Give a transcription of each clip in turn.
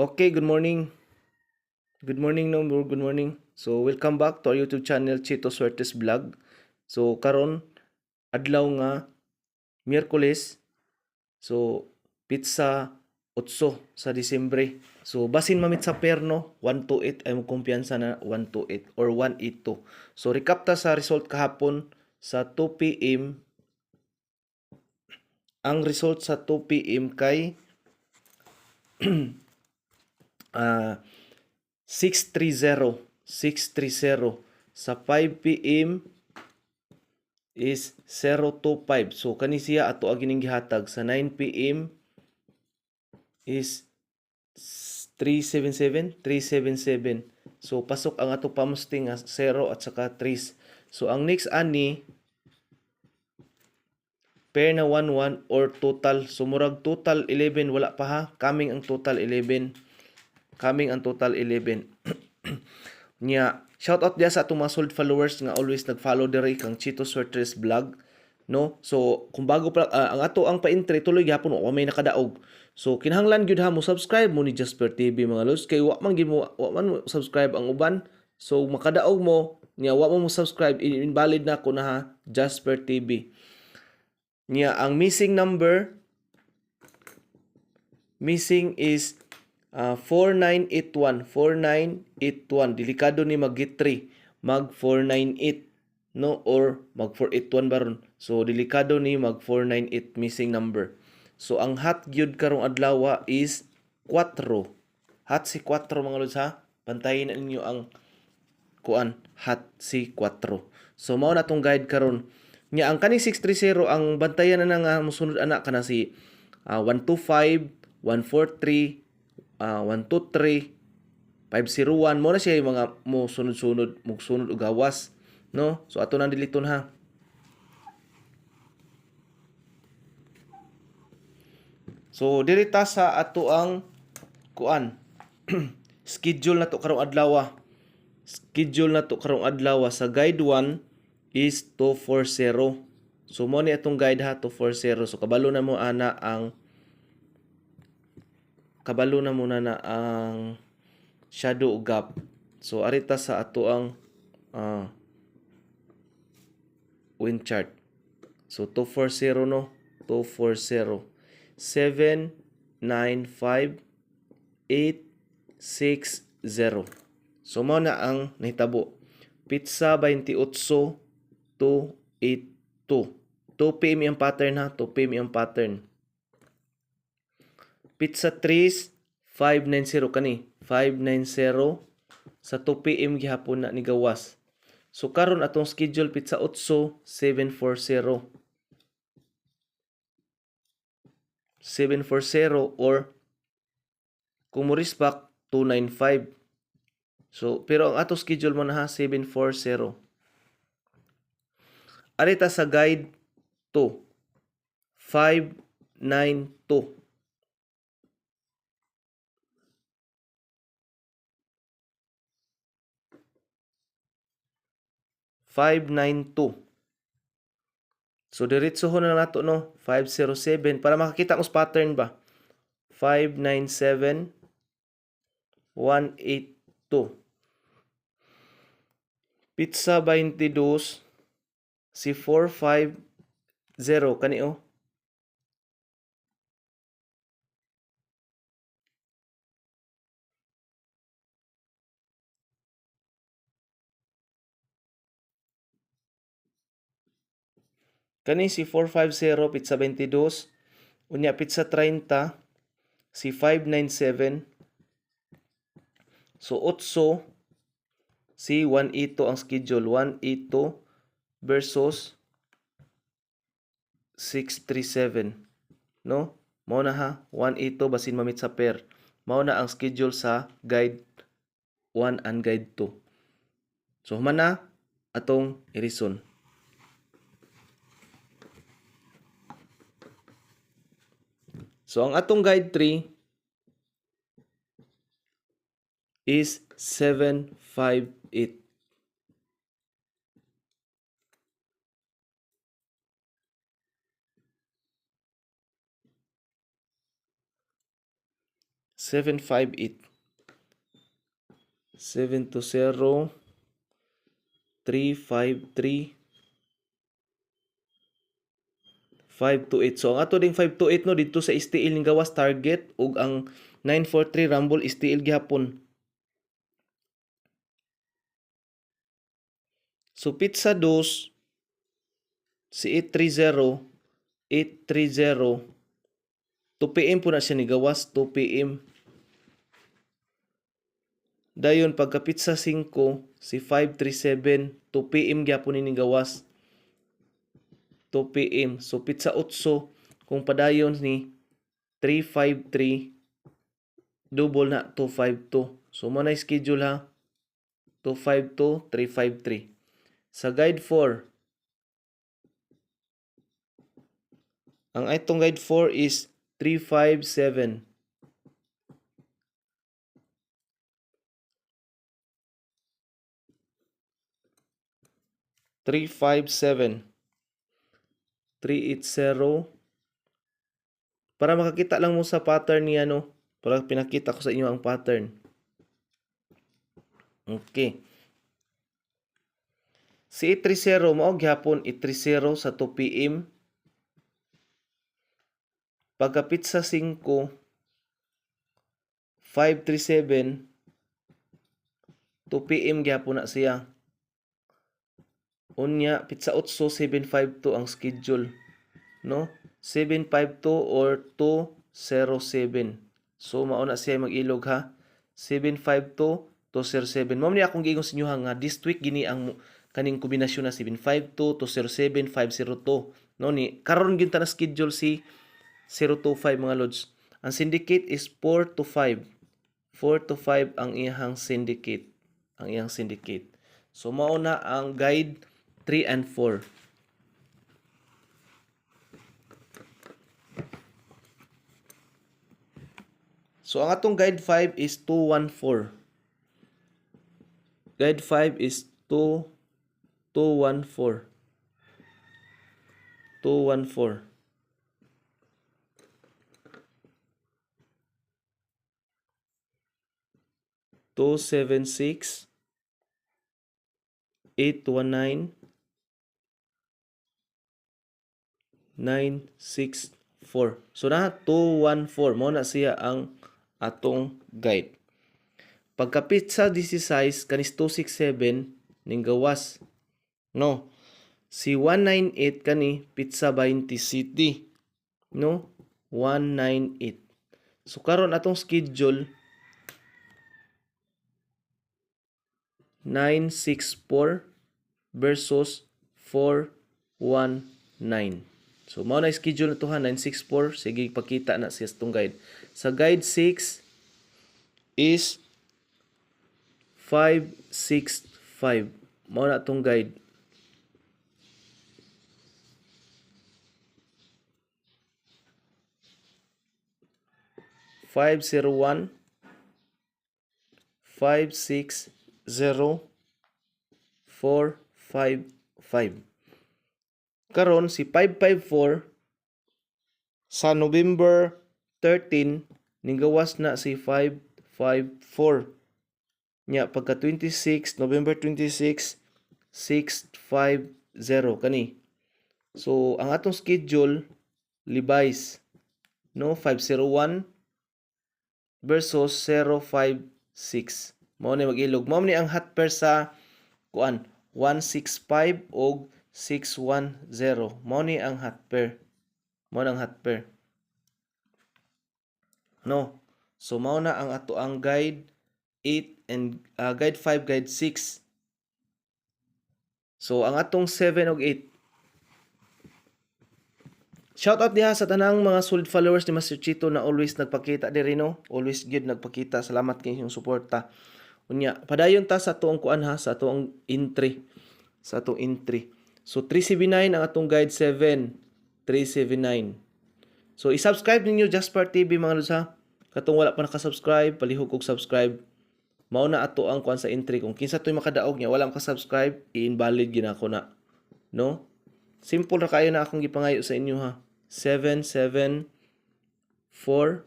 Okay, good morning. Good morning, no. Good morning. So, welcome back to our YouTube channel, Chito Suertes Vlog. So, karon adlaw nga Miyerkules. So, pizza 8 sa Disyembre. So, basin mamit sa perno, 128 ay mo kumpiyansa na 128 or 182. So, recap ta sa result kahapon sa 2 p.m. Ang result sa 2 p.m. kay ah 630 630 sa 5 p.m. is 025 so kani siya ato agining gihatag sa 9 p.m. is 377 377 so pasok ang ato pamusting nga 0 at saka 3 so ang next ani pair na 1-1 or total. So, murag total 11, wala pa ha. Coming ang total 11. Coming ang total 11. Nya, shout out dia sa atong mga sold followers nga always nag-follow diri kang Chito Swertres vlog. No? So, kung bago pa, ah, ang ato ang pa-entry, tuloy gihapon o may nakadaog. So, kinahanglan gyud ha mo subscribe mo ni Jasper TV mga lods. Kay wa man gyud mo, wa man mo subscribe ang uban. So, makadaog mo, nya wa mo mo subscribe, invalid na ko na ha, Jasper TV niya ang missing number missing is uh, 4981 4981 delikado ni mag 3 mag 498 no? Or mag 481 baron so delikado ni mag 498 missing number. So ang hot gyud karong adlaw is 4 hot si 4 mga lods ha? Pantayin ninyo ang kuan hot si 4 so mao na tong guide karon. Nya ang kani 630 ang bantayan na nga mosunod ana kana si ah, 125, 143, ah, 123, 501 mo na siya yung mga mo sunod-sunod mo sunod og gawas no? So ato nang diliton ha? So diri ta sa ato ang kuan. Schedule na to karong adlaw schedule na to karong adlaw sa guide 1 is 240. So mo ni atong guide ha? 240. So kabalo na mo ana ang kabalo na muna na ang shadow gap. So arita sa ato ang uh, wind chart. So 240 no, 240 7 9 5 8 6 0. So mo na ang nahitabo. Pizza 28 282. 2 PM yung pattern ha. 2 PM yung pattern. Pizza 3 590 kani. 590 sa 2 PM gihapon na ni gawas. So karon atong schedule pizza 8 740. 740 or kung mo respect 295. So pero ang atong schedule mo na ha 740. Arita sa guide 2. 592. Five nine two. So diretsohon na nato no 507 para makakita ko sa pattern ba. 597 182. Pizza 22 si 450 kani oh. Kani si 450 pizza 22 unya pizza 30 si 597 so 8 si 182 ang schedule. 182 versus 637 no? Mao na ha. 182 basin mamit sa pair. Mao na ang schedule sa guide 1 and guide 2 so human na atong irison So ang atong guide 3 is 758. 758 720 353 528. So ang ato ding 528 no dito sa STL ning gawas target ug ang 943 Rumble STL gihapon. So pizza 2 si 830 830 2 PM po na siya ni gawas 2 PM. Dayon pagka pizza 5 si 537 2 PM gyapon ni gawas 2 PM. So pizza 8 kung padayon ni 353 double na 252. So mo schedule ha. 252 353. Sa guide 4 Ang itong guide 4 is 357. Three five seven. 380 para makakita lang mo sa pattern ni ano para pinakita ko sa inyo ang pattern. Okay. Si 830 mao gyapon 830 sa 2 PM pagka pizza 5 537 2 PM gyapon na siya Unya, pizza 8, 752 ang schedule. No? 752 or 207. So, mauna siya mag-ilog ha. 752, 207. Mao ni akong giingong sa inyo nga this week gini ang kaning kombinasyon na 752, 207, 502. No ni karon gyud na schedule si 025 mga lods. Ang syndicate is 4 to 5. 4 to 5 ang iyang syndicate. Ang iyang syndicate. So mao na ang guide 3 and 4. So ang atong guide 5 is 214. Guide 5 is 2 214. 214. Two seven six eight one nine 964. So na 214 mo na siya ang atong guide. Pagka pizza 16 kanis 267 ning gawas. No. Si 198 kani pizza 20 city. No? 198. So karon atong schedule 964 versus 419. So, mao na schedule na to ha, 964. Sige, pakita na siya itong guide. Sa guide 6 is 565. Mao na itong guide. Five zero one five six zero four five five karon si 554 sa November 13 nigawas na si 554 nya pagka 26 November 26 650 kani. So ang atong schedule Levi's no 501 versus 056 mao ni magilog. Mao ni ang hot pair sa kuan 165 og 610. Mao ni ang hot pair. Mao ang hot pair. No. So mao na ang ato ang guide 8 and uh, guide 5, guide 6. So ang atong 7 ug 8 Shout out diha sa tanang mga solid followers ni Master Chito na always nagpakita diri no. Always good nagpakita. Salamat kay inyong suporta. Unya, padayon ta sa tuong kuan ha, sa tuong entry. Sa tuong entry. So 379 ang atong guide 7. 379. So i-subscribe ninyo Jasper TV mga lods ha. Katong wala pa naka-subscribe, palihog og subscribe. Mao na ato ang kuan sa entry kung kinsa toy makadaog niya wala maka-subscribe, i-invalid gina ko na. No? Simple ra kayo na akong gipangayo sa inyo ha. 7 7 4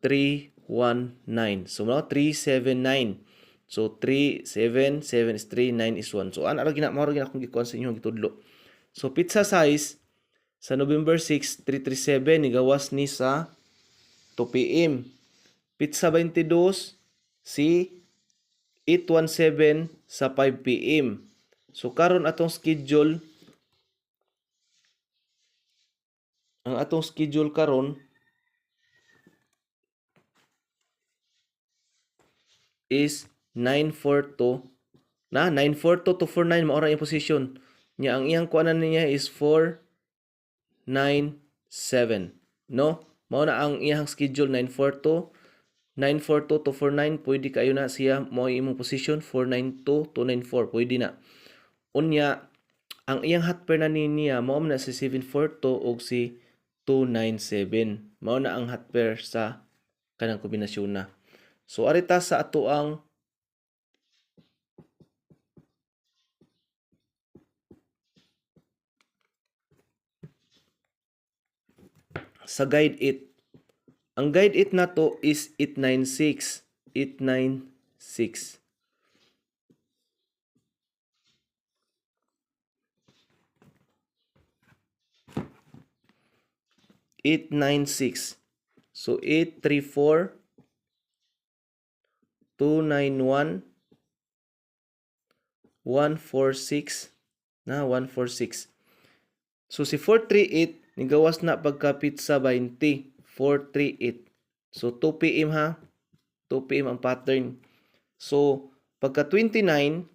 319. So mao 379. So 3 7 7 is 3 9 is 1. So ana ra gina mao ra gina akong gikuan sa inyo gitudlo. So pizza size sa November 6 337 ni gawas ni sa 2 PM. Pizza 22 si 817 sa 5 PM. So karon atong schedule ang atong schedule karon is 942 na 942 to 49 mao ra yung position nya ang iyang kuanan niya is 497 no? Mao na ang iyang schedule 942 942 to 49 pwede kayo na siya mo imong position 492 to 94 pwede na. Unya ang iyang hot pair na ni niya mao na si 742 ug si 297 mao na ang hot pair sa kanang kombinasyon na. So arita sa ato ang sa guide 8 ang guide 8 na to is 896 896 896 so 834 291 146 na 146 so si 438 nigawas na pagka pizza 20 438 so 2 pm ha? 2 pm ang pattern. So pagka 29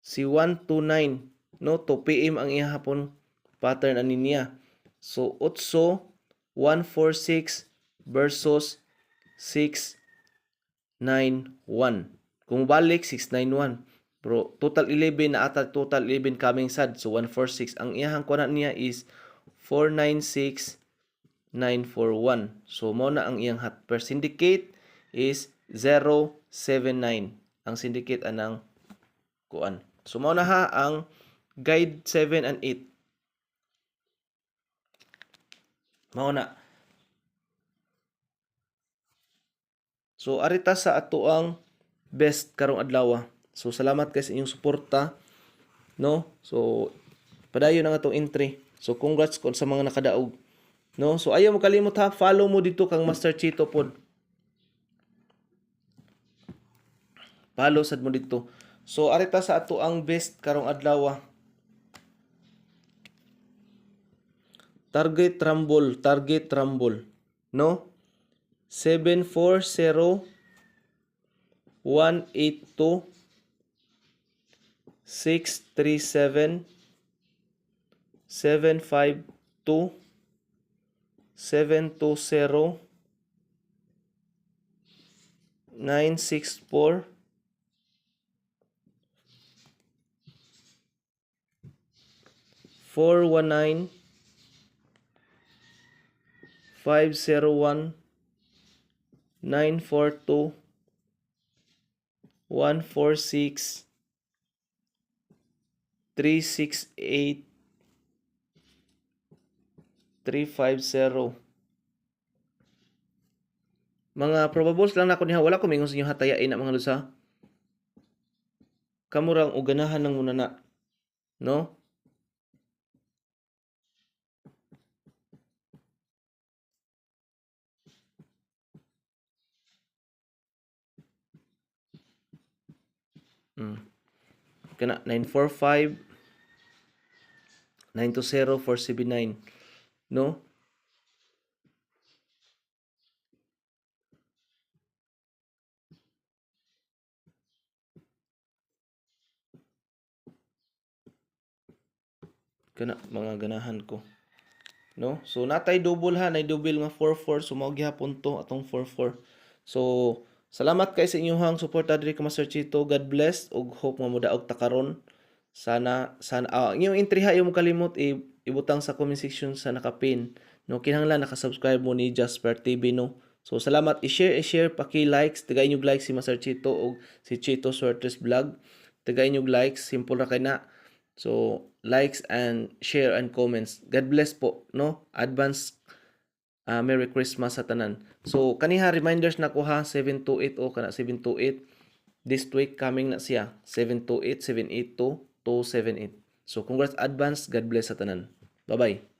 si 129 no? 2 pm ang ihapon pattern ani niya. So 8 146 versus 691 kung balik 691 pero total 11 na ata total 11 coming sad. So 146 ang iyahang kuha niya is 496 941 so mo na ang iyang hot per syndicate is 079 ang syndicate anang kuan. So mo na ha ang guide 7 and 8 mao na. So arita sa ato ang best karong adlaw so salamat kay sa inyong suporta no? So padayon ang atong entry so congrats kon sa mga nakadaog. No? So ayaw mo kalimot ha? Follow mo dito kang Master Chito pod follow sad mo dito. So arita sa ato ang best karong adlaw target rumble target rumble. No? 740 182 637 752 720 964 419 501 942 146 368 350 mga probables lang na ako niya. Wala ko mingon sa inyo hatayain na mga lusa kamurang uganahan ng muna na. No? Mm. Kana 945 920 479 no? Kana mga ganahan ko no? So natay double ha nay double nga 44 so mao gihapon to atong 44 so salamat kay sa inyong suporta diri ka Master Chito. God bless ug hope nga modaog ta karon. Sana sana ang inyong entry ha mo kalimot i, ibutang sa comment section sa nakapin. No kinahanglan naka-subscribe mo ni Jasper TV no? So salamat. I-share i-share. Paki-likes tagay nyug likes si Master Chito ug si Chito Suertes Vlog. Tagay nyug likes. Simple ra kay na. So, likes and share and comments. God bless po, no? Advance Ah, Merry Christmas sa tanan. So kaniha reminders na ko ha? 728 o kana 728 this week coming na siya. 728 782 278. So congrats advance. God bless sa tanan. Bye bye.